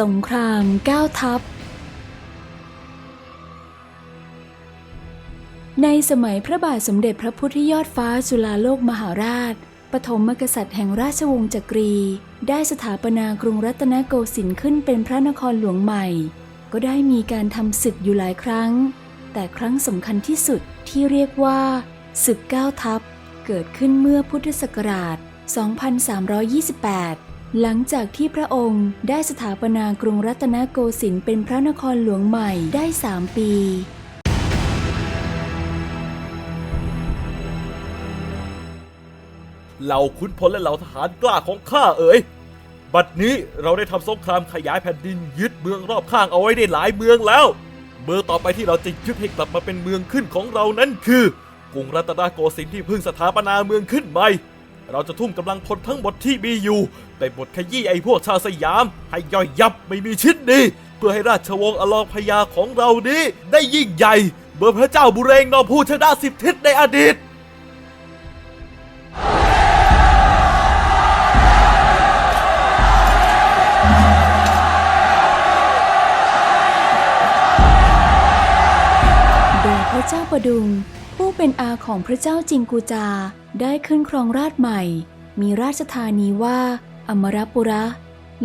สงครามก้าวทัพ ในสมัยพระบาทสมเด็จพระพุทธยอดฟ้าจุฬาโลกมหาราช ปฐมกษัตริย์แห่งราชวงศ์จักรี ได้สถาปนากรุงรัตนโกสินทร์ขึ้นเป็นพระนครหลวงใหม่ ก็ได้มีการทำศึกอยู่หลายครั้ง แต่ครั้งสำคัญที่สุดที่เรียกว่า ศึกก้าวทัพ เกิดขึ้นเมื่อพุทธศักราช 2328 หลังจากที่พระองค์ได้สถาปนากรุงรัตนโกสินทร์เป็นพระนครหลวงใหม่ได้ 3 ปี เหล่าขุนพลและเหล่าทหารกล้าของข้าเอ๋ย บัดนี้เราได้ทำสงครามขยายแผ่นดินยึดเมืองรอบข้างเอาไว้ได้หลายเมืองแล้ว เมืองต่อไปที่เราจะยึดให้กลับมาเป็นเมืองขึ้นของเรานั้นคือกรุงรัตนโกสินทร์ที่เพิ่งสถาปนาเมืองขึ้นใหม่ เราจะทุ่มกำลังพลทั้งหมดที่มีอยู่ไปบทขยี้ไอ้พวกชาวสยาม ให้ย่อยยับไม่มีชิ้นดี เพื่อให้ราชวงศ์อลองพญาของเรานี้ ได้ยิ่งใหญ่เมื่อพระเจ้าบุเรงนอผู้ชนะสิบทิศในอดีตโดยพระเจ้าประดุง เป็นอาของพระเจ้าจิงกูจาได้ขึ้นครองราชใหม่ มีราชธานีว่าอมรปุระ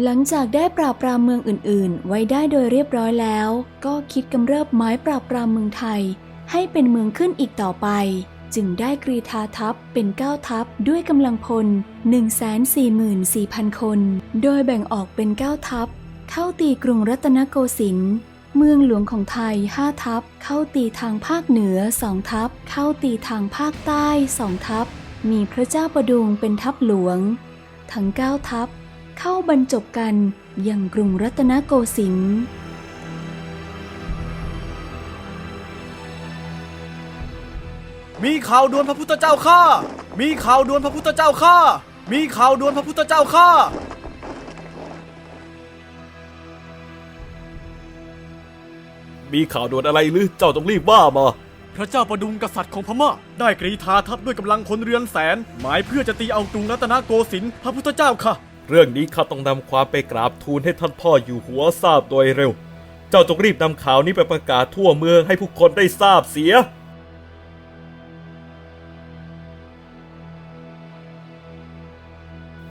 หลังจากได้ปราบปรามเมืองอื่น ๆ ไว้ได้โดยเรียบร้อยแล้ว ก็คิดกำเริบไม้ปราบปรามเมืองไทย ให้เป็นเมืองขึ้นอีกต่อไป จึงได้กรีธาทัพเป็นเก้าทัพด้วยกำลังพล 144,000 คน โดยแบ่งออกเป็นเก้าทัพ เข้าตีกรุงรัตนโกสินทร์ เมืองหลวงของไทย 5 ทัพเข้าตีทางภาคเหนือ 2 ทัพเข้าตีทางภาคใต้ 2 ทัพมีพระเจ้าประดุงเป็นทัพหลวง ทั้ง 9 ทัพเข้าบรรจบกันอยังกรุงรัตนโกสินทร์มีข่าวด่วนพระพุทธเจ้าข้า มีข่าวด่วนพระพุทธเจ้าข้า มีข่าวด่วนพระพุทธเจ้าข้า มีข่าวด่วนอะไรหรือเจ้าต้องรีบว่ามา พระเจ้าประดุงกษัตริย์ของพม่าได้กรีธาทัพด้วยกำลังพลเรือนแสน หมายเพื่อจะตีเอากรุงรัตนโกสินทร์พระพุทธเจ้าค่ะ เรื่องนี้ข้าต้องนำความไปกราบทูลให้ท่านพ่ออยู่หัวทราบโดยเร็ว เจ้าจงรีบนำข่าวนี้ไปประกาศทั่วเมืองให้ผู้คนได้ทราบเสีย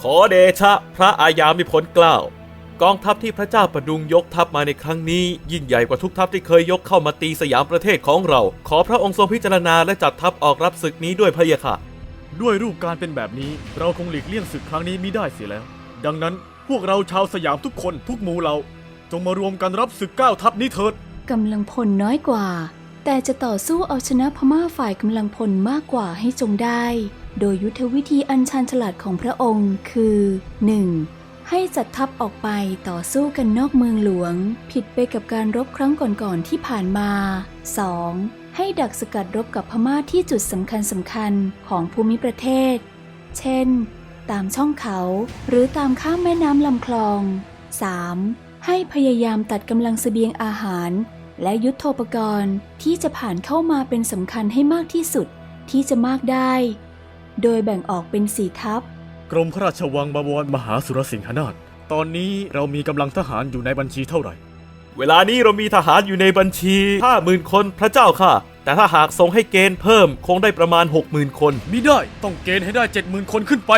ขอเดชะ พระอาญามิผลเกล้าว กองทัพที่พระเจ้าประดุงยกทัพมาในครั้งนี้ ยิ่งใหญ่กว่าทุกทัพที่เคยยกเข้ามาตีสยามประเทศของเรา ขอพระองค์ทรงพิจารณาและจัดทัพออกรับศึกนี้ด้วยพระเยาค่ะ ด้วยรูปการเป็นแบบนี้ เราคงหลีกเลี่ยงศึกครั้งนี้มิได้เสียแล้ว ดังนั้นพวกเราชาวสยามทุกคนทุกหมู่เราจงมารวมกันรับศึกเก้าทัพนี้เถิดกำลังพลน้อยกว่า แต่จะต่อสู้เอาชนะพม่าฝ่ายกำลังพลมากกว่าให้จงได้ โดยยุทธวิธีอันชันฉลาดของพระองค์คือ 1. ให้จัดทัพออกไปต่อสู้กันนอกเมืองหลวง ผิดไปกับการรบครั้งก่อนๆที่ผ่านมา 2. ให้ดักสกัดรบกับพม่าที่จุดสำคัญสำคัญๆของภูมิประเทศ เช่น ตามช่องเขาหรือตามข้ามแม่น้ำลำคลอง 3. ให้พยายามตัดกำลังเสบียงอาหาร และยุทโธปกรณ์ที่จะผ่านเข้ามาเป็นสำคัญให้มากที่สุดที่จะมากได้ โดยแบ่งออกเป็นสี่ทัพ กรมพระราชวังบวรมหาสุรสิงหนาถตอนนี้เรามีกำลังทหารอยู่ในบัญชีเท่าไหร่ เวลานี้เรามีทหารอยู่ในบัญชีห้าหมื่นคนพระเจ้าค่ะ แต่ถ้าหากส่งให้เกณฑ์เพิ่มคงได้ประมาณ60,000คน มิได้ ต้องเกณฑ์ให้ได้เจ็ดหมื่นคนขึ้นไป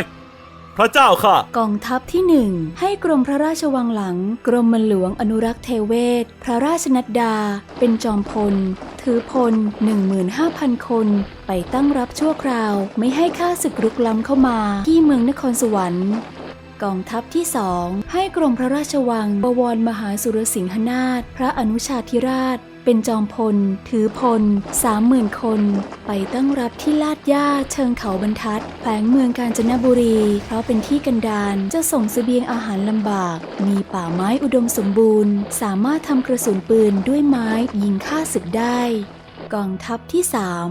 พระเจ้าค่ะ กองทัพที่หนึ่งให้กรมพระราชวังหลัง กรมมหลวงอนุรักษ์เทเวศ พระราชนัดดา เป็นจอมพล ถือพล 15,000 คน ไปตั้งรับชั่วคราวไม่ให้ข้าศึกรุกล้ำเข้ามาที่เมืองนครสวรรค์กองทัพที่สองให้กรมพระราชวังบวรมหาสุรสิงหนาถพระอนุชาธิราช เป็นจอมพล ถือพลสามหมื่นคน ไปตั้งรับที่ลาดย่าเชิงเขาบรรทัดแขวงเมืองกาญจนบุรี เพราะเป็นที่กันดารจะส่งเสบียงอาหารลำบาก มีป่าไม้อุดมสมบูรณ์ สามารถทำกระสุนปืนด้วยไม้ยิงฆ่าศึกได้ กองทัพที่สาม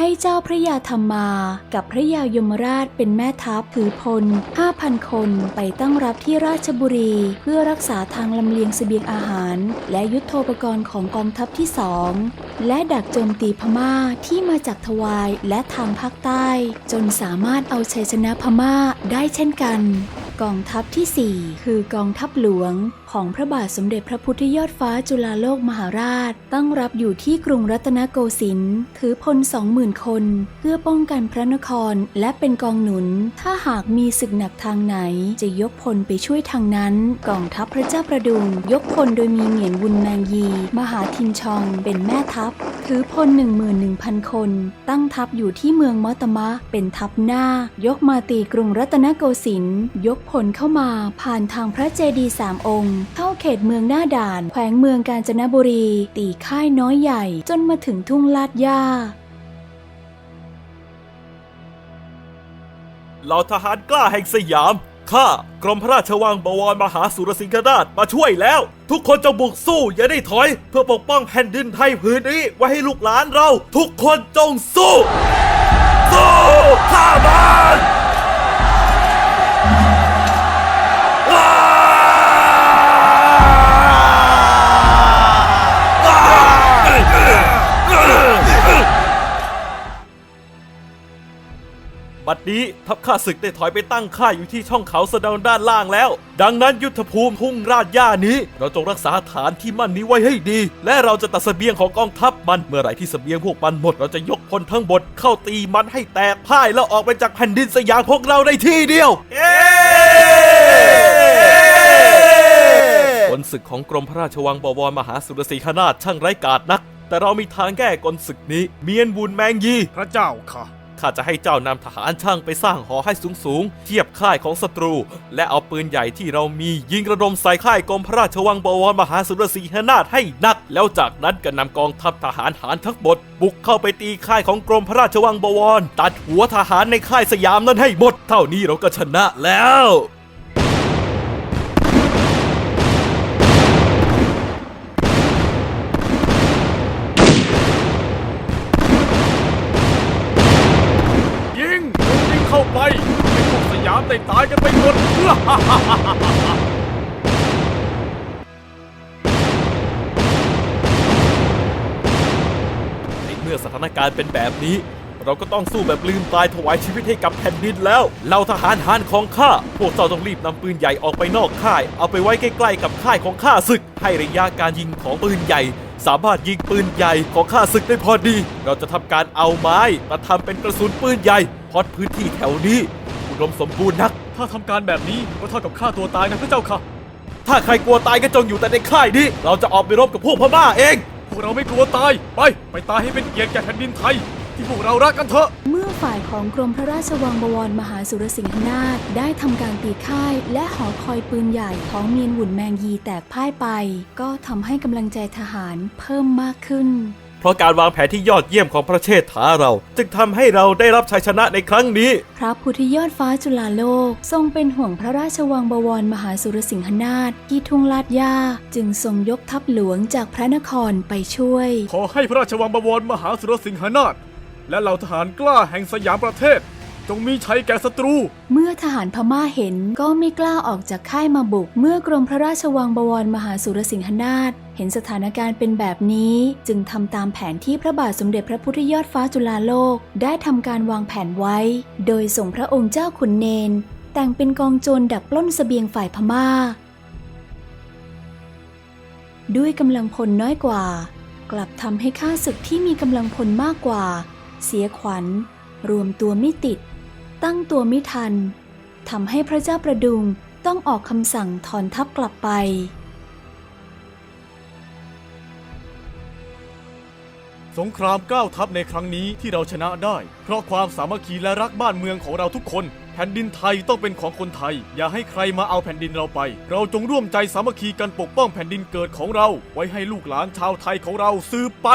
ให้เจ้าพระยาธรรมากับพระยายมราชเป็นแม่ทัพถือพล 5,000 คนไปตั้งรับที่ราชบุรี เพื่อรักษาทางลำเลียงเสบียงอาหาร และยุทโธปกรณ์ของกองทัพที่สองและดักโจมตีพม่าที่มาจากทวายและทางภาคใต้ จนสามารถเอาชัยชนะพม่าได้เช่นกัน กองทัพที่ 4 คือกองทัพหลวงของพระบาทสมเด็จพระพุทธยอดฟ้าจุฬาโลกมหาราช ตั้งรับอยู่ที่กรุงรัตนโกสินทร์ถือพลสองหมื่นคน เพื่อป้องกันพระนครและเป็นกองหนุน ถ้าหากมีศึกหนักทางไหน จะยกพลไปช่วยทางนั้นกองทัพพระเจ้าประดุง ยกพลโดยมีเหมียนวุนแมงยี มหาทินชองเป็นแม่ทัพ ถือพล 11,000 คน ตั้งทัพอยู่ที่เมืองมอตมะ เป็นทัพหน้า ยกมาตีกรุงรัตนโกสินทร์ยกพลเข้ามาผ่านทางพระเจดีย์สามองค์เข้าเขตเมืองหน้าด่าน แขวงเมืองกาญจนบุรี ตีค่ายน้อยใหญ่ จนมาถึงทุ่งลาดย่าเหล่าทหารกล้าแห่งสยาม ข้ากรมพระราชวังบวรมหาสุรสิงหราชมาช่วยแล้ว ทุกคนจงบุกสู้อย่าได้ถอย เพื่อปกป้องแผ่นดินไทยผืนนี้ ไว้ให้ลูกหลานเรา ทุกคนจงสู้ สู้ข้ามัน ทัพข้าศึกได้ถอยไปตั้งค่ายอยู่ที่ช่องเขาสะเดาด้านล่างแล้ว ดังนั้นยุทธภูมิทุ่งราชย่านี้ เราจงรักษาฐานที่มั่นนี้ไว้ให้ดี และเราจะตัดเสบียงของกองทัพมันเมื่อไหร่ที่เสบียงพวกมันหมด เราจะยกพลทั้งหมดเข้าตีมันให้แตกพ่ายแล้วออกไปจากแผ่นดินสยามพวกเราได้ที่เดียวเย้กลศึกของกรมพระราชวังบวรมหาสุรศรีคนาถช่างไร้กาจนัก แต่เรามีทางแก้กลศึกนี้ เมียนบุญแมงยี พระเจ้าค่ะ ข้าจะให้เจ้านำทหารช่างไปสร้างหอให้สูงๆ เทียบค่ายของศัตรู และเอาปืนใหญ่ที่เรามียิงระดมใส่ค่ายกรมพระราชวังบวรมหาสุรสีหนาถให้นัก แล้วจากนั้นก็นำกองทัพทหารหารทั้งหมดบุกเข้าไปตีค่ายของกรมพระราชวังบวร ตัดหัวทหารในค่ายสยามนั้นให้หมด เท่านี้เราก็ชนะแล้ว ยิงยิงเข้าไปให้พว กสยามได้ตายกันไปหมดในเมื่อสถานการณ์เป็นแบบนี้ เราก็ต้องสู้แบบลืมตายถวายชีวิตให้กับแผ่นดินแล้วเหล่าทหารหานของข้า พวกเจ้าต้องรีบนำปืนใหญ่ออกไปนอกค่าย เอาไปไว้ใกล้ๆกับค่ายของข้าศึก ให้ระยะการยิงของปืนใหญ่สามารถยิงปืนใหญ่ของข้าศึกได้พอดี เราจะทำการเอาไม้มาทำเป็นกระสุนปืนใหญ่พราะพื้นที่แถวนี้ อุดมสมบูรณ์นัก ถ้าทำการแบบนี้ก็เท่ากับฆ่าตัวตายนะพระเจ้าค่ะ ถ้าใครกลัวตายก็จงอยู่แต่ในค่ายนี้ เราจะออกไปรบกับพวกพม่าเอง พวกเราไม่กลัวตาย ไป ไปตายให้เป็นเกียรติแก่แผ่นดินไทย ที่พวกเรารักกันเถอะ เมื่อฝ่ายของกรมพระราชวังบวรมหาสุรสิงหนาถได้ทำการตีค่าย และหอคอยปืนใหญ่ของเมียนหวุ่นแมงยีแตกพ่ายไป ก็ทำให้กำลังใจทหารเพิ่มมากขึ้น เพราะการวางแผนที่ยอดเยี่ยมของพระเชษฐาเรา จึงทำให้เราได้รับชัยชนะในครั้งนี้ พระพุทธยอดฟ้าจุฬาโลก ทรงเป็นห่วงพระราชวังบวรมหาสุรสิงหนาถที่ทุ่งลาดย่าจึงทรงยกทัพหลวงจากพระนครไปช่วย ขอให้พระราชวังบวรมหาสุรสิงหนาถและเหล่าทหารกล้าแห่งสยามประเทศ จงมีชัยแก่ศัตรู เมื่อทหารพม่าเห็นก็ไม่กล้าออกจากค่ายมาบุก เมื่อกรมพระราชวังบวรมหาสุรสิงหนาถ เห็นสถานการณ์เป็นแบบนี้ จึงทำตามแผนที่พระบาทสมเด็จพระพุทธยอดฟ้าจุฬาโลก ได้ทำการวางแผนไว้ โดยส่งพระองค์เจ้าขุนเนน แต่งเป็นกองโจรดักปล้นเสบียงฝ่ายพม่า ด้วยกำลังพลน้อยกว่า กลับทำให้ข้าศึกที่มีกำลังพลมากกว่า เสียขวัญ รวมตัวไม่ติด ตั้งตัวไม่ทันทำให้พระเจ้าประดุงต้องออกคำสั่งถอนทัพกลับไป สงครามก้าวทัพในครั้งนี้ที่เราชนะได้ เพราะความสามัคคีและรักบ้านเมืองของเราทุกคน แผ่นดินไทยต้องเป็นของคนไทย อย่าให้ใครมาเอาแผ่นดินเราไป เราจงร่วมใจสามัคคีกันปกป้องแผ่นดินเกิดของเรา ไว้ให้ลูกหลานชาวไทยของเราสืบไป